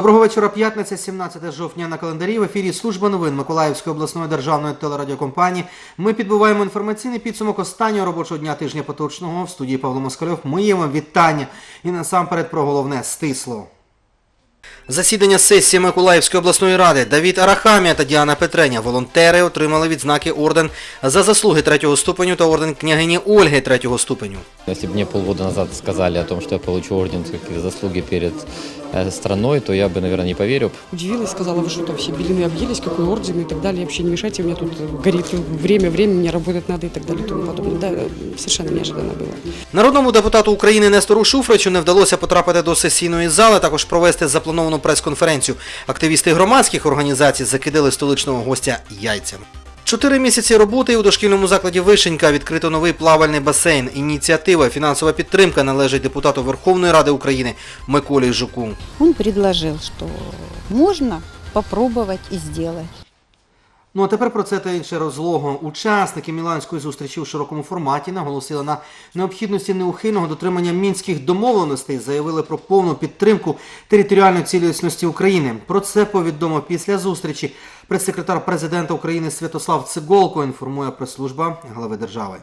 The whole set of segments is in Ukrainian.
Доброго вечора. П'ятниця, 17 жовтня на календарі. В ефірі служба новин Миколаївської обласної державної телерадіокомпанії. Ми підбиваємо інформаційний підсумок останнього робочого дня тижня поточного. В студії Павло Москальов. Моє вам вітання. І насамперед про головне стисло. Засідання сесії Миколаївської обласної ради Давід Арахамія та Діана Петреня, волонтери, отримали відзнаки орден за заслуги третього ступеню та орден княгині Ольги третього ступеню. Если бы мне полгода назад сказали о том, что я получу орден за заслуги перед страной, то я бы, наверное, не поверил. Удивилась, сказала, вы что там все белины объелись, какой орден и так далее. Вообще не мешайте, у меня тут э, горит время, время, мне работать надо и так далее и тому подобное. Да, э, совершенно неожиданно было. Народному депутату України Нестору Шуфричу не вдалося потрапити до сесійної зали, також провести заплановану прес-конференцію. Активісти громадських організацій закидали столичного гостя яйцями. Чотири місяці роботи у дошкільному закладі Вишенька відкрито новий плавальний басейн. Ініціатива, фінансова підтримка належить депутату Верховної Ради України Миколі Жуку. Він пропонував, що можна спробувати і сделать. Ну а тепер про це та інше розлого. Учасники Міланської зустрічі у широкому форматі наголосили на необхідності неухильного дотримання мінських домовленостей, заявили про повну підтримку територіальної цілісності України. Про це повідомив після зустрічі прес-секретар президента України Святослав Циголко. Інформує прес-служба глави держави.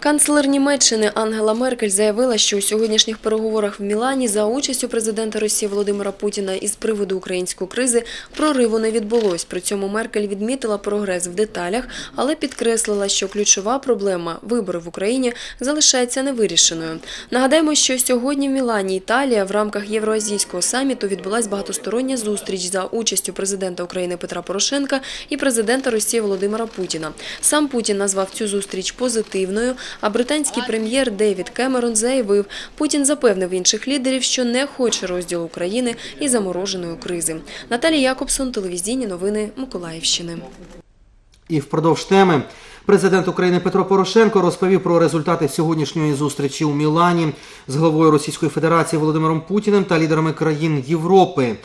Канцлер Німеччини Ангела Меркель заявила, що у сьогоднішніх переговорах в Мілані за участю президента Росії Володимира Путіна із приводу української кризи прориву не відбулось. При цьому Меркель відмітила прогрес в деталях, але підкреслила, що ключова проблема вибори в Україні залишається невирішеною. Нагадаємо, що сьогодні в Мілані Італія в рамках Євроазійського саміту відбулась багатостороння зустріч за участю президента України Петра Порошенка і президента Росії Володимира Путіна. Сам Путін назвав цю зустріч позитивною. А британський прем'єр Девід Кемерон заявив, Путін запевнив інших лідерів, що не хоче розділу України і замороженої кризи. Наталія Якобсон, телевізійні новини Миколаївщини. І впродовж теми президент України Петро Порошенко розповів про результати сьогоднішньої зустрічі у Мілані з главою Російської Федерації Володимиром Путіним та лідерами країн Європи.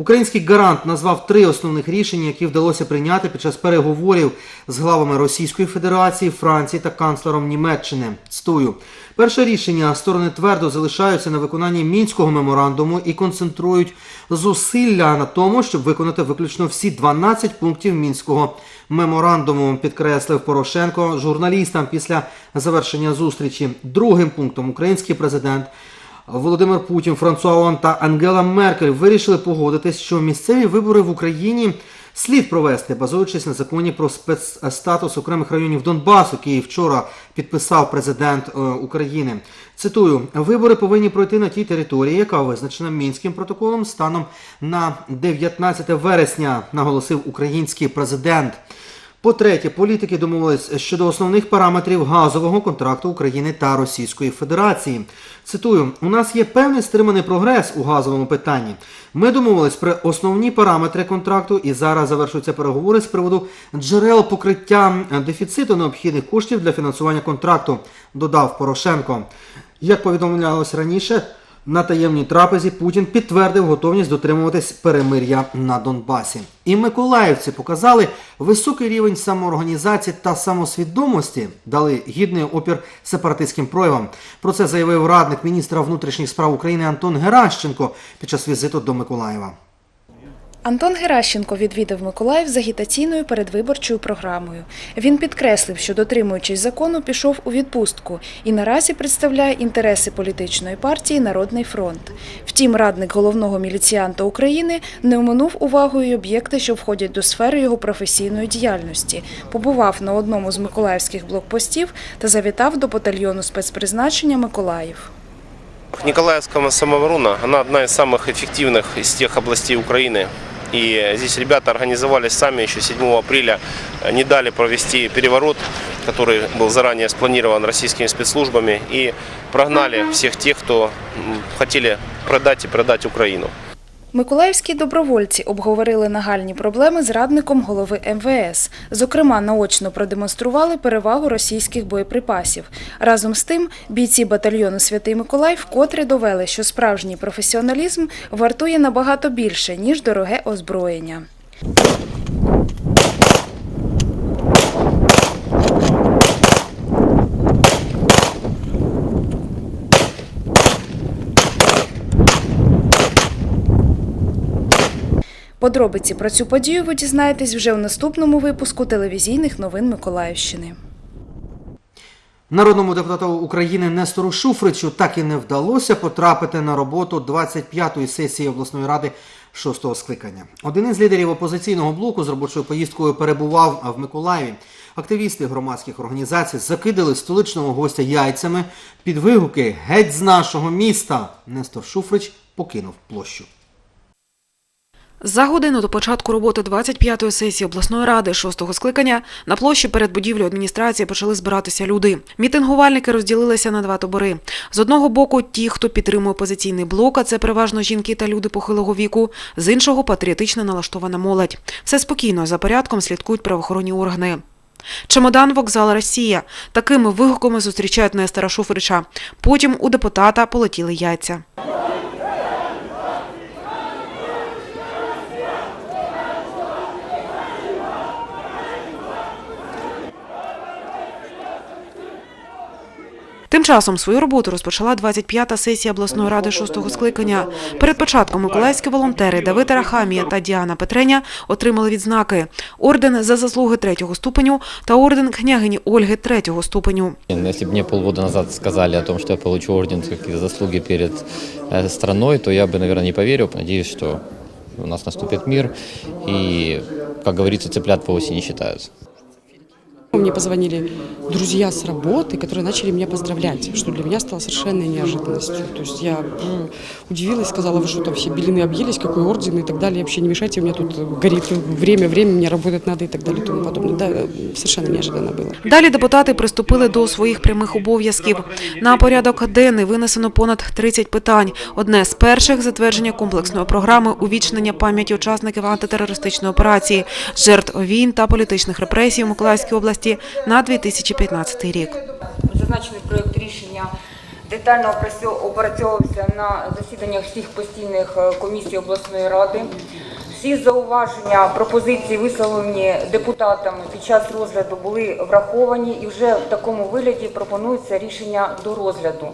Український гарант назвав три основних рішення, які вдалося прийняти під час переговорів з главами Російської Федерації, Франції та канцлером Німеччини. Цитую. Перше рішення сторони твердо залишаються на виконанні мінського меморандуму і концентрують зусилля на тому, щоб виконати виключно всі 12 пунктів мінського меморандуму, підкреслив Порошенко журналістам після завершення зустрічі. Другим пунктом український президент Володимир Путін, Франсуа Оланд та Ангела Меркель вирішили погодитись, що місцеві вибори в Україні слід провести, базуючись на законі про спецстатус окремих районів Донбасу, який вчора підписав президент е, України. Цитую: вибори повинні пройти на тій території, яка визначена мінським протоколом станом на 19 вересня, наголосив український президент. По-третє, політики домовились щодо основних параметрів газового контракту України та Російської Федерації. Цитую: у нас є певний стриманий прогрес у газовому питанні. Ми домовились про основні параметри контракту і зараз завершуються переговори з приводу джерел покриття дефіциту необхідних коштів для фінансування контракту, додав Порошенко. Як повідомлялось раніше, на таємній трапезі Путін підтвердив готовність дотримуватись перемир'я на Донбасі. І миколаївці показали високий рівень самоорганізації та самосвідомості, дали гідний опір сепаратистським проявам. Про це заявив радник міністра внутрішніх справ України Антон Геращенко під час візиту до Миколаєва. Антон Геращенко відвідав Миколаїв з агітаційною передвиборчою програмою. Він підкреслив, що дотримуючись закону, пішов у відпустку і наразі представляє інтереси політичної партії Народний фронт. Втім, радник головного міліціанта України не оминув увагою об'єкти, що входять до сфери його професійної діяльності. Побував на одному з миколаївських блокпостів та завітав до батальйону спецпризначення Миколаїв. Николаевская самооборона, она одна из самых эффективных из тех областей Украины. И здесь ребята организовались сами еще 7 апреля, не дали провести переворот, который был заранее спланирован российскими спецслужбами, и прогнали всех тех, кто м, хотели продать и продать Украину. Миколаївські добровольці обговорили нагальні проблеми з радником голови МВС. Зокрема, наочно продемонстрували перевагу російських боєприпасів. Разом з тим, бійці батальйону Святий Миколай вкотре довели, що справжній професіоналізм вартує набагато більше, ніж дороге озброєння. Подробиці про цю подію ви дізнаєтесь вже у наступному випуску телевізійних новин Миколаївщини. Народному депутату України Нестору Шуфричу так і не вдалося потрапити на роботу 25-ї сесії обласної ради шостого скликання. Один із лідерів опозиційного блоку з робочою поїздкою перебував в Миколаєві. Активісти громадських організацій закидали столичного гостя яйцями під вигуки геть з нашого міста. Нестор Шуфрич покинув площу. За годину до початку роботи 25-ї сесії обласної ради шостого скликання на площі перед будівлею адміністрації почали збиратися люди. Мітингувальники розділилися на два табори. З одного боку, ті, хто підтримує опозиційний блок, а це переважно жінки та люди похилого віку. З іншого патріотично налаштована молодь. Все спокійно за порядком слідкують правоохоронні органи. Чемодан вокзал Росія. Такими вигуками зустрічають Нестора Шуфрича. Потім у депутата полетіли яйця. Тим часом свою роботу розпочала 25-та сесія обласної ради шостого скликання. Перед початком миколаївські волонтери Давид Арахамія та Діана Петреня отримали відзнаки: орден за заслуги третього ступеню та орден княгині Ольги третього ступеню. Если бы мне полгода назад сказали о том, что я получу орден за какие-то заслуги перед э, страной, то я бы, наверное, не поверил. Надеюсь, что у нас наступит мир. И, как говорится, цыплят по осени считаются. Мне позвонили друзья с работы, которые начали меня поздравлять, что для меня стало совершенной неожиданностью. То есть я э, удивилась, сказала, вы что там все белины объелись, какой орден и так далее, вообще не мешайте, у меня тут горит время, время, мне работать надо и так далее и тому подобное. Да, э, совершенно неожиданно было. Далі депутати приступили до своїх прямих обов'язків. На порядок денний винесено понад 30 питань. Одне з перших затвердження комплексної програми увічнення пам'яті учасників антитерористичної операції, жертв війн та політичних репресій у Миколаївській області на 2015 рік. Зазначений проєкт рішення детально опрацьо- опрацьовувався на засіданнях всіх постійних е, комісій обласної ради. Всі зауваження, пропозиції, висловлені депутатами під час розгляду, були враховані і вже в такому вигляді пропонується рішення до розгляду.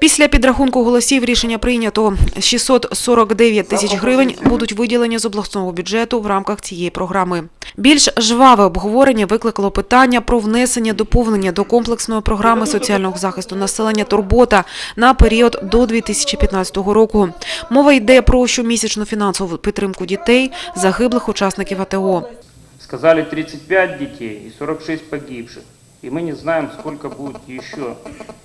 Після підрахунку голосів рішення прийнято. 649 тисяч гривень будуть виділені з обласного бюджету в рамках цієї програми. Більш жваве обговорення викликало питання про внесення доповнення до комплексної програми соціального захисту населення «Турбота» на період до 2015 року. Мова йде про щомісячну фінансову підтримку дітей, загиблих учасників АТО. Сказали 35 детей и 46 погибших. И мы не знаем, сколько будет еще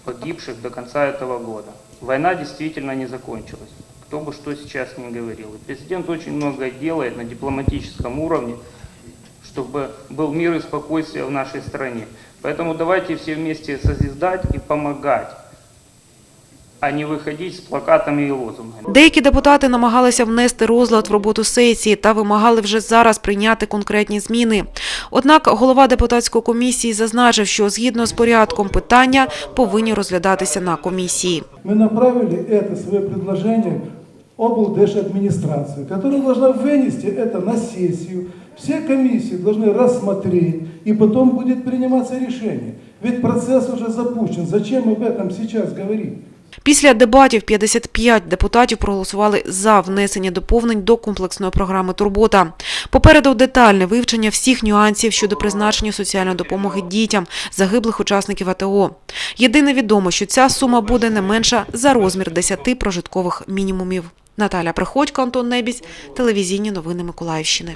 погибших до конца этого года. Война действительно не закончилась. Кто бы что сейчас ни говорил. И президент очень многое делает на дипломатическом уровне, чтобы был мир и спокойствие в нашей стране. Поэтому давайте все вместе созидать и помогать, а не выходить с плакатами и лозунгами. Деякі депутати намагалися внести розлад в роботу сесії та вимагали вже зараз прийняти конкретні зміни. Однак голова депутатської комісії зазначив, що згідно з порядком питання повинні розглядатися на комісії. мы направили это свое предложение облдержадминистрацию, которая должна вынести это на сессию. Все комиссии должны рассмотреть, и потом будет приниматься решение. Ведь процесс уже запущен. Зачем об этом сейчас говорить? Після дебатів 55 депутатів проголосували за внесення доповнень до комплексної програми «Турбота». Попереду детальне вивчення всіх нюансів щодо призначення соціальної допомоги дітям, загиблих учасників АТО. Єдине відомо, що ця сума буде не менша за розмір 10 прожиткових мінімумів. Наталя Приходько, Антон Небісь, телевізійні новини Миколаївщини.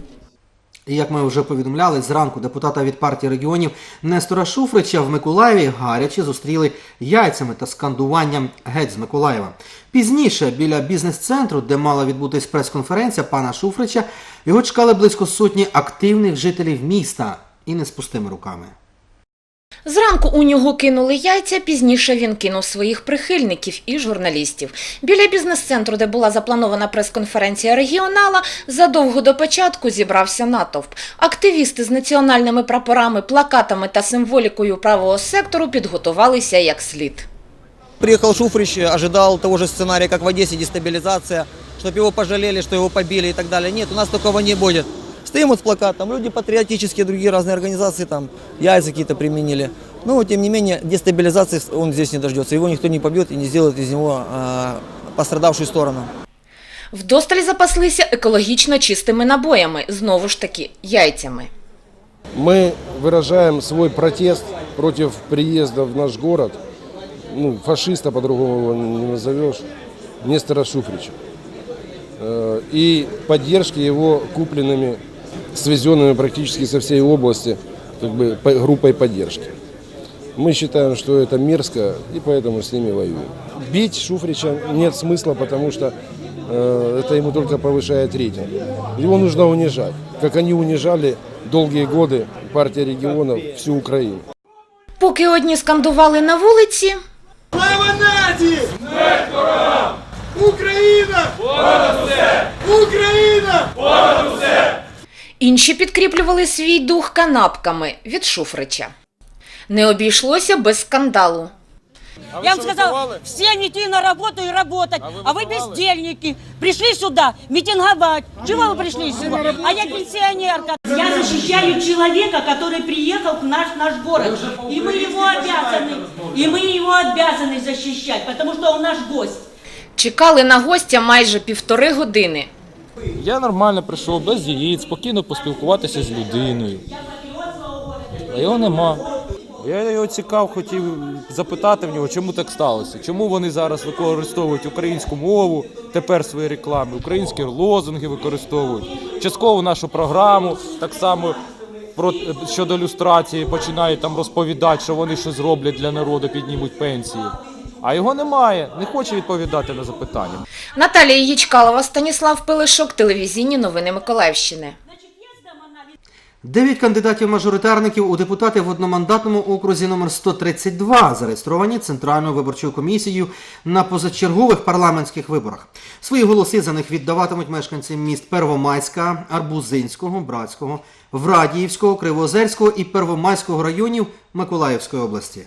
І як ми вже повідомляли, зранку депутата від партії регіонів Нестора Шуфрича в Миколаєві гаряче зустріли яйцями та скандуванням геть з Миколаєва. Пізніше, біля бізнес-центру, де мала відбутись прес-конференція пана Шуфрича, його чекали близько сотні активних жителів міста і не з пустими руками. Зранку у нього кинули яйця, пізніше він кинув своїх прихильників і журналістів. Біля бізнес-центру, де була запланована прес-конференція регіонала, задовго до початку зібрався натовп. Активісти з національними прапорами, плакатами та символікою правого сектору підготувалися як слід. Приехал Шуфрич, ожидал того же сценария, как в Одессе, дестабилизация, чтобы его пожалели, что его побили и так далее. Нет, у нас такого не будет. Стоим вот с плакатом, люди патриотические, другие разные организации там яйца какие-то применили. Но, тем не менее, дестабилизации он здесь не дождется. Его никто не побьет и не сделает из него э, пострадавшую сторону. Вдосталь запаслися екологічно чистими набоями, знову ж таки, яйцями. Мы выражаем свой протест против приезда в наш город, ну, фашиста по-другому его не назовешь, Нестора Шуфрича. Э, И поддержки его купленными, свезенными практически со всей области как бы, по- группой поддержки. Мы считаем, что это мерзко, и поэтому с ними воюем. Бить Шуфрича нет смысла, потому что э, это ему только повышает рейтинг. Его нужно унижать, как они унижали долгие годы партия регионов всю Украину. Поки одні скандували на вулиці, Слава нації! Смерть ворогам! Україна! Понад усе! Україна! Понад усе! інші підкріплювали свій дух канапками від Шуфрича. Не обійшлося без скандалу. Я вам сказал, всем идти на работу и работать, а вы, бездельники. Пришли сюда митинговать. Чего вы пришли сюда? А я пенсионерка. Я защищаю человека, который приехал в наш, наш город. И мы его обязаны, и мы его обязаны защищать, потому что он наш гость. Чекали на гостя майже півтори години. Я нормально прийшов без яєць, спокійно поспілкуватися з людиною. А його нема. Я його цікав, хотів запитати в нього, чому так сталося. Чому вони зараз використовують українську мову, тепер в своїй рекламі, українські лозунги використовують. Частково нашу програму, так само про, щодо люстрації, починають там розповідати, що вони щось зроблять для народу, піднімуть пенсії. А його немає, не хоче відповідати на запитання. Наталія Ячкалова, Станіслав Пилишок, телевізійні новини Миколаївщини. Дев'ять кандидатів-мажоритарників у депутати в одномандатному окрузі номер 132 зареєстровані Центральною виборчою комісією на позачергових парламентських виборах. Свої голоси за них віддаватимуть мешканці міст Первомайська, Арбузинського, Братського, Врадіївського, Кривоозерського і Первомайського районів Миколаївської області.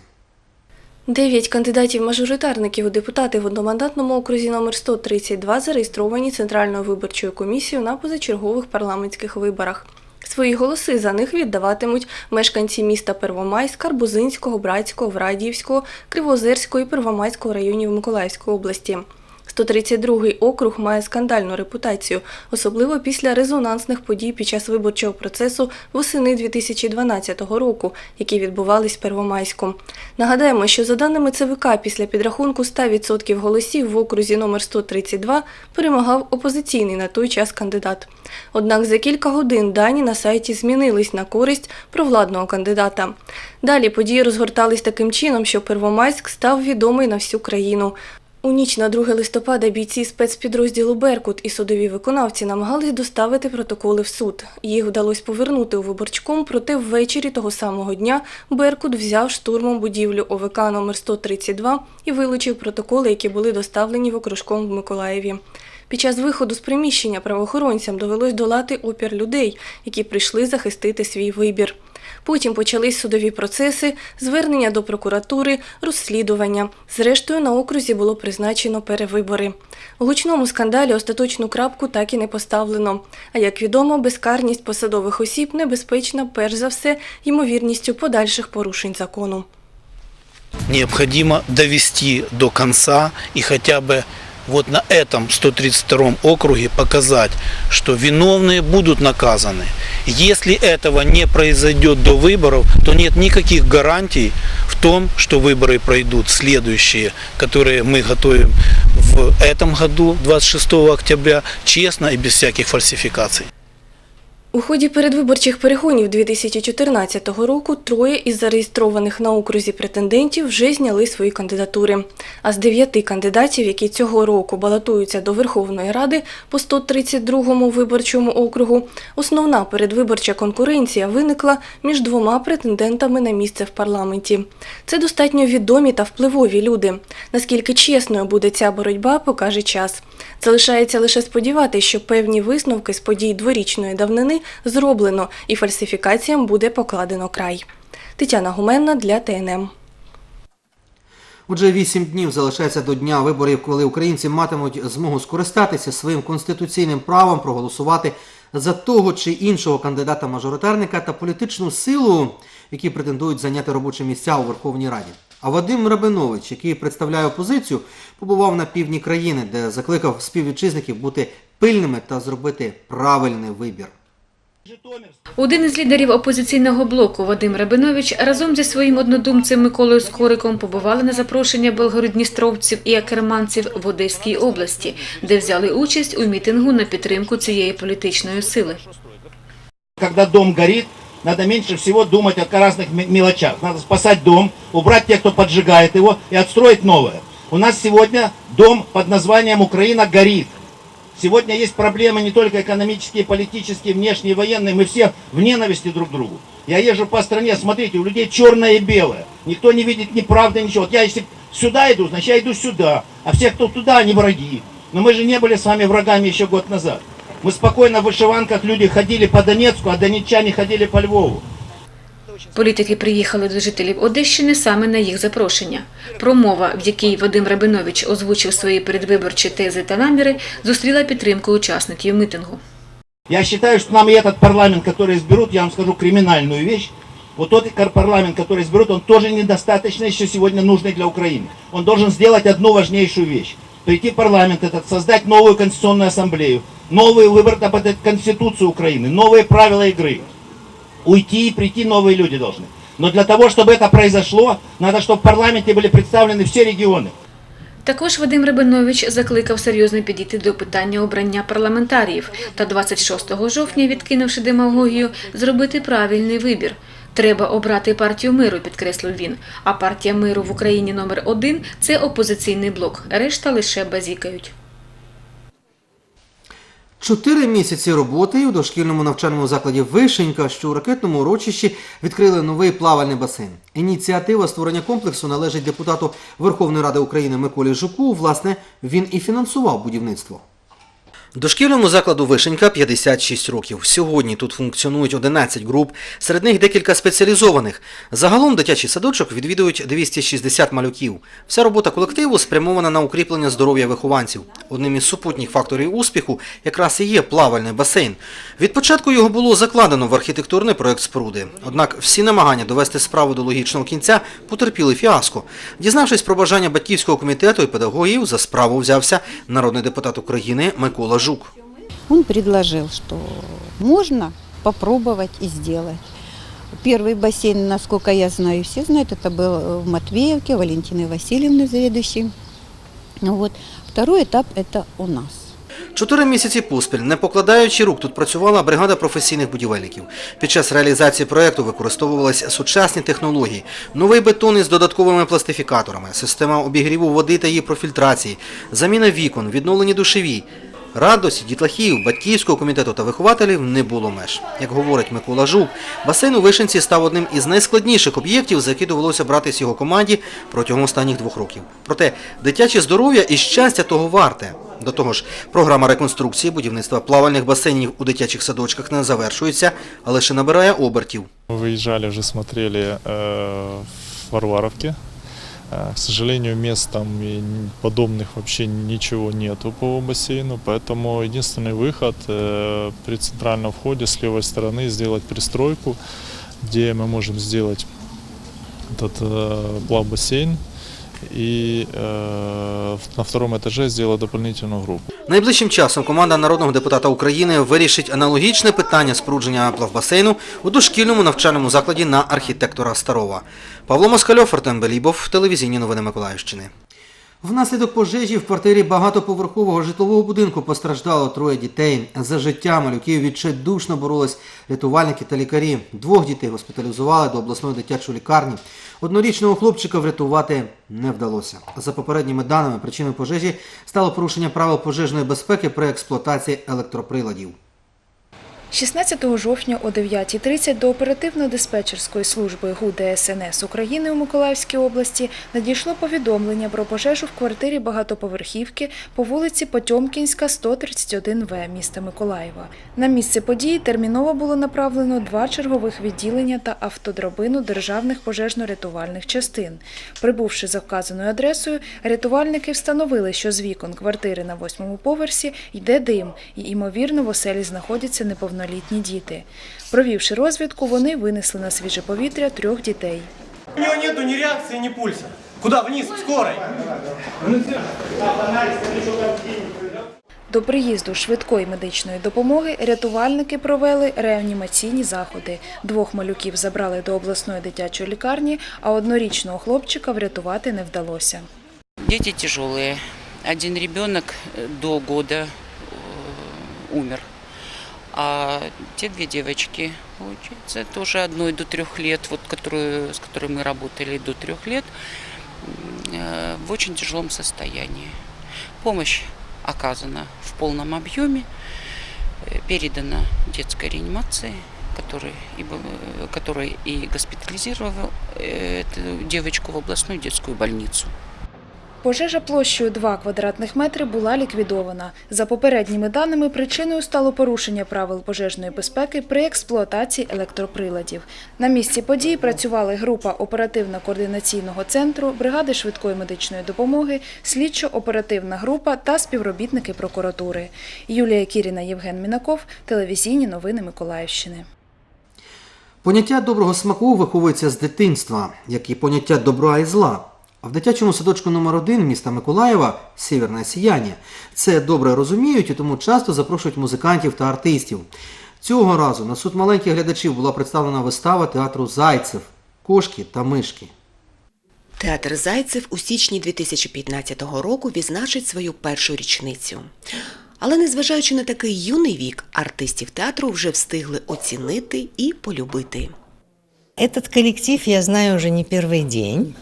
Дев'ять кандидатів-мажоритарників у депутати в одномандатному окрузі номер 132 зареєстровані Центральною виборчою комісією на позачергових парламентських виборах. Свої голоси за них віддаватимуть мешканці міста Первомайська, Карбузинського, Братського, Врадіївського, Кривозерського і Первомайського районів Миколаївської області. 132-й округ має скандальну репутацію, особливо після резонансних подій під час виборчого процесу восени 2012 року, які відбувались в Первомайську. Нагадаємо, що за даними ЦВК, після підрахунку 100% голосів в окрузі номер 132 перемагав опозиційний на той час кандидат. Однак за кілька годин дані на сайті змінились на користь провладного кандидата. Далі події розгортались таким чином, що Первомайськ став відомий на всю країну. У ніч на 2 листопада бійці спецпідрозділу Беркут і судові виконавці намагались доставити протоколи в суд. Їх вдалося повернути у виборчком, проте ввечері того самого дня Беркут взяв штурмом будівлю ОВК номер 132 і вилучив протоколи, які були доставлені в окружком в Миколаєві. Під час виходу з приміщення правоохоронцям довелось долати опір людей, які прийшли захистити свій вибір. Потім почались судові процеси, звернення до прокуратури, розслідування. Зрештою, на окрузі було призначено перевибори. У гучному скандалі остаточну крапку так і не поставлено. А як відомо, безкарність посадових осіб небезпечна перш за все ймовірністю подальших порушень закону. необходимо довести до конца и хотя бы вот на этом 132 округе показать, что виновные будут наказаны. Если этого не произойдет до выборов, то нет никаких гарантий в том, что выборы пройдут следующие, которые мы готовим в этом году, 26 октября, честно и без всяких фальсификаций. У ході передвиборчих перегонів 2014 року троє із зареєстрованих на окрузі претендентів вже зняли свої кандидатури. А з дев'яти кандидатів, які цього року балотуються до Верховної Ради по 132-му виборчому округу, основна передвиборча конкуренція виникла між двома претендентами на місце в парламенті. Це достатньо відомі та впливові люди. Наскільки чесною буде ця боротьба, покаже час. Залишається лише сподіватися, що певні висновки з подій дворічної давнини зроблено і фальсифікаціям буде покладено край. Тетяна Гуменна для ТНМ. Отже, вісім днів залишається до дня виборів, коли українці матимуть змогу скористатися своїм конституційним правом проголосувати за того чи іншого кандидата-мажоритарника та політичну силу, які претендують зайняти робочі місця у Верховній Раді. А Вадим Рабинович, який представляє опозицію, побував на півдні країни, де закликав співвітчизників бути пильними та зробити правильний вибір. Один із лідерів опозиційного блоку Вадим Рабинович разом зі своїм однодумцем Миколою Скориком побували на запрошення белгородністровців і акерманців в Одеській області, де взяли участь у мітингу на підтримку цієї політичної сили. Когда дом горит, надо меньше всего думать о разных ме- мелочах. Надо спасать дом, убрать тех, кто поджигает его, и отстроить новое. У нас сегодня дом под названием «Украина горит». Сегодня есть проблемы не только экономические, политические, внешние, военные. Мы все в ненависти друг к другу. Я езжу по стране, смотрите, у людей черное и белое. Никто не видит ни правды, ничего. Вот я если сюда иду, значит я иду сюда. А все, кто туда, они враги. Но мы же не были с вами врагами еще год назад. Мы спокойно в вышиванках люди ходили по Донецку, а донеччане ходили по Львову. Політики приїхали до жителів Одещини саме на їх запрошення. Промова, в якій Вадим Рабинович озвучив свої передвиборчі тези та наміри, зустріла підтримку учасників митингу. Я считаю, что нам и этот парламент, который изберут, я вам скажу криминальную вещь, вот тот кар- парламент, который изберут, он тоже недостаточно еще сегодня нужный для Украины. Он должен сделать одну важнейшую вещь. Прийти в парламент этот, создать новую конституционную ассамблею, новый выбор под Конституцию Украины, новые правила игры. Уйти и прийти новые люди должны. Но для того, чтобы это произошло, надо, чтобы в парламенте были представлены все регионы. Також Вадим Рабинович закликав серйозно підійти до питання обрання парламентаріїв та 26 жовтня, відкинувши демагогію, зробити правильний вибір. Треба обрати партію миру, підкреслив він. А партія миру в Україні номер один це опозиційний блок. Решта лише базікають. Чотири місяці роботи у дошкільному навчальному закладі Вишенька, що у ракетному урочищі відкрили новий плавальний басейн. Ініціатива створення комплексу належить депутату Верховної Ради України Миколі Жуку. Власне, він і фінансував будівництво. Дошкільному закладу Вишенька 56 років. Сьогодні тут функціонують 11 груп, серед них декілька спеціалізованих. Загалом дитячий садочок відвідують 260 малюків. Вся робота колективу спрямована на укріплення здоров'я вихованців. Одним із супутніх факторів успіху якраз і є плавальний басейн. Від початку його було закладено в архітектурний проект споруди. Однак всі намагання довести справу до логічного кінця потерпіли фіаско. Дізнавшись про бажання батьківського комітету і педагогів, за справу взявся народний депутат України Микола Жук. Он предложил, что можно попробовать и сделать. Первый бассейн, насколько я знаю, все знают, это был в Матвеевке, Валентины Васильевны заведующей. Вот. Второй этап – это у нас. Чотири місяці поспіль, не покладаючи рук, тут працювала бригада професійних будівельників. Під час реалізації проєкту використовувалися сучасні технології, новий бетон із додатковими пластифікаторами, система обігріву води та її профільтрації, заміна вікон, відновлені душеві. Радості дітлахів, батьківського комітету та вихователів не було меж. Як говорить Микола Жук, басейн у Вишенці став одним із найскладніших об'єктів, за які довелося братись його команді протягом останніх двох років. Проте дитяче здоров'я і щастя того варте. До того ж, програма реконструкції будівництва плавальних басейнів у дитячих садочках не завершується, а лише набирає обертів. Мы выезжали, уже смотрели э, в Варваровке. Э, К сожалению, мест там и н- подобных вообще ничего нету по бассейну, поэтому единственный выход э, при центральном входе с левой стороны сделать пристройку, где мы можем сделать этот э, плав-бассейн и э, на втором этаже сделать дополнительную группу. Найближчим часом команда народного депутата України вирішить аналогічне питання спорудження плавбасейну у дошкільному навчальному закладі на архітектора Старова. Павло Москальов, Артем Белібов, телевізійні новини Миколаївщини. Внаслідок пожежі в квартирі багатоповерхового житлового будинку постраждало троє дітей. За життя малюків відчайдушно боролись рятувальники та лікарі. Двох дітей госпіталізували до обласної дитячої лікарні. Однорічного хлопчика врятувати не вдалося. За попередніми даними, причиною пожежі стало порушення правил пожежної безпеки при експлуатації електроприладів. 16 жовтня о 9.30 до оперативно-диспетчерської служби ГУ ДСНС України у Миколаївській області надійшло повідомлення про пожежу в квартирі багатоповерхівки по вулиці Потьомкінська, 131В міста Миколаєва. На місце події терміново було направлено два чергових відділення та автодрабину державних пожежно-рятувальних частин. Прибувши за вказаною адресою, рятувальники встановили, що з вікон квартири на восьмому поверсі йде дим, і, ймовірно, в оселі знаходяться неповнолітні діти. Провівши розвідку, вони винесли на свіже повітря трьох дітей. У него нету ни реакции, ни пульса. Куда? Вниз, к скорой. До приїзду швидкої медичної допомоги рятувальники провели реанімаційні заходи. Двох малюків забрали до обласної дитячої лікарні, а однорічного хлопчика врятувати не вдалося. Дети тяжелые. Один ребенок э, до года э, умер. А те две девочки, получается, тоже одной до трех лет, вот, которую, с которой мы работали до трех лет, э, в очень тяжелом состоянии. Помощь оказана в полном объеме, э, передана детской реанимации, который и, был- э, который и госпитализировал э, эту девочку в областную детскую больницу. Пожежа площею 2 квадратних метри була ліквідована. За попередніми даними, причиною стало порушення правил пожежної безпеки при експлуатації електроприладів. На місці події працювали група оперативно-координаційного центру, бригади швидкої медичної допомоги, слідчо-оперативна група та співробітники прокуратури. Юлія Кіріна, Євген Мінаков, телевізійні новини Миколаївщини. Поняття доброго смаку виховується з дитинства, як і поняття добра і зла. А в дитячому садочку номер 1 міста Миколаєва Сєвєрне Сіяння це добре розуміють і тому часто запрошують музикантів та артистів. Цього разу на суд маленьких глядачів була представлена вистава театру Зайцев Кошки та мишки. Театр Зайцев у січні 2015 року відзначить свою першу річницю. Але незважаючи на такий юний вік, артистів театру вже встигли оцінити і полюбити. Этот коллектив я знаю уже не первый день.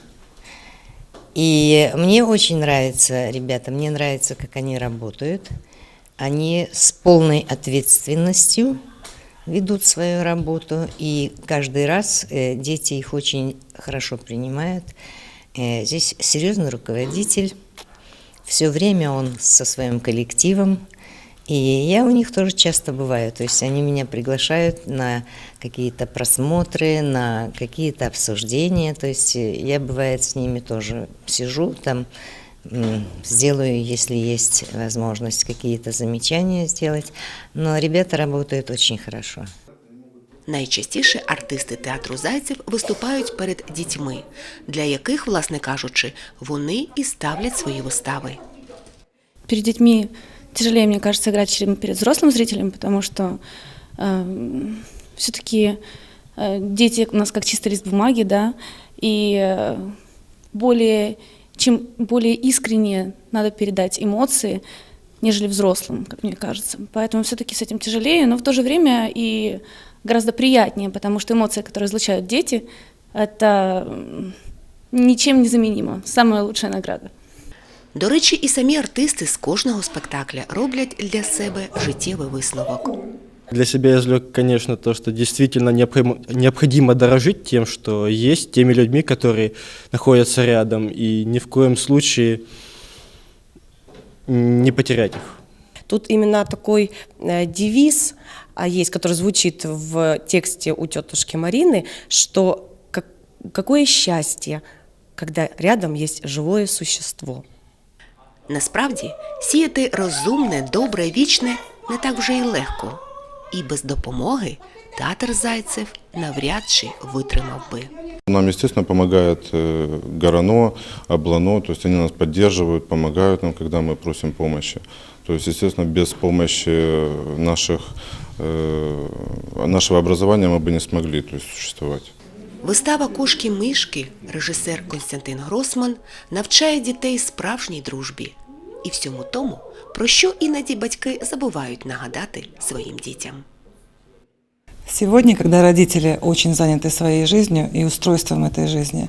И мне очень нравится, ребята, мне нравится, как они работают. Они с полной ответственностью ведут свою работу, и каждый раз э, дети их очень хорошо принимают. Э, здесь серьезный руководитель, все время он со своим коллективом, и я у них тоже часто бываю, то есть они меня приглашают на какие-то просмотры, на какие-то обсуждения, то есть э, я бывает с ними тоже сижу там, м, сделаю, если есть возможность, какие-то замечания сделать, но ребята работают очень хорошо. Найчастіше артисти театру Зайцев виступають перед дітьми, для яких, власне кажучи, вони і ставлять свої вистави. перед детьми тяжелее, мне кажется, играть, перед взрослым зрителем, потому что все-таки дети у нас как чистый лист бумаги, да, и э, более, чем более искренне надо передать эмоции, нежели взрослым, как мне кажется. Поэтому все-таки с этим тяжелее, но в то же время и гораздо приятнее, потому что эмоции, которые излучают дети, это ничем не заменимо. Самая лучшая награда. До речі, і самі артисти з кожного спектакля роблять для себе життєвий висновок. Для себя я извлек, конечно, то, что действительно необходимо, необходимо дорожить тем, что есть, теми людьми, которые находятся рядом, и ни в коем случае не потерять их. Тут именно такой э, девиз а, есть, который звучит в тексте у тетушки Марины, что как, какое счастье, когда рядом есть живое существо. Насправді, сіяти розумне, добре, вічне не так вже й легко. І без допомоги театр Зайцев навряд чи витримав би. Нам, естественно, помогает э, Горано, Облано, то есть они нас поддерживают, помогают нам, когда мы просим помощи. То есть, естественно, без помощи наших, э, нашего образования мы бы не смогли то есть, существовать. Вистава Кошки-мишки режисер Константин Гросман навчає дітей справжній дружбі і всьому тому, про що іноді батьки забувають нагадати своїм дітям. Сегодня, когда родители очень заняты своей жизнью и устройством этой жизни,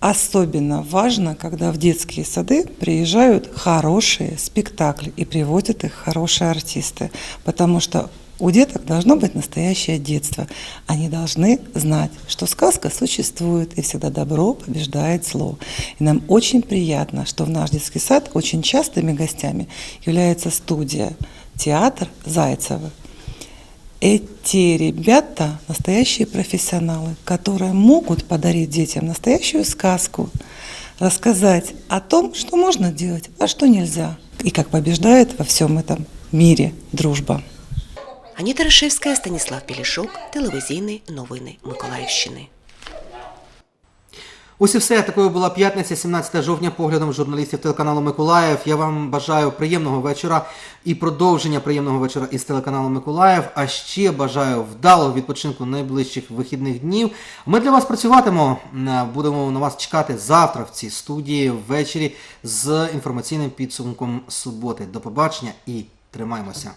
особенно важно, когда в детские сады приезжают хорошие спектакли и приводят их хорошие артисты, потому что у деток должно быть настоящее детство. Они должны знать, что сказка существует, и всегда добро побеждает зло. И нам очень приятно, что в наш детский сад очень частыми гостями является студия, театр Зайцева. Эти ребята настоящие профессионалы, которые могут подарить детям настоящую сказку, рассказать о том, что можно делать, а что нельзя, и как побеждает во всем этом мире дружба. Аніта Рашевська, Станіслав Пілішок, телевізійні новини Миколаївщини. Ось і все. Такою була п'ятниця, 17 жовтня, поглядом журналістів телеканалу Миколаїв. Я вам бажаю приємного вечора і продовження приємного вечора із телеканалу Миколаїв. А ще бажаю вдалого відпочинку найближчих вихідних днів. Ми для вас працюватимемо. Е, Будемо на вас чекати завтра в цій студії ввечері з інформаційним підсумком суботи. До побачення і тримаймося.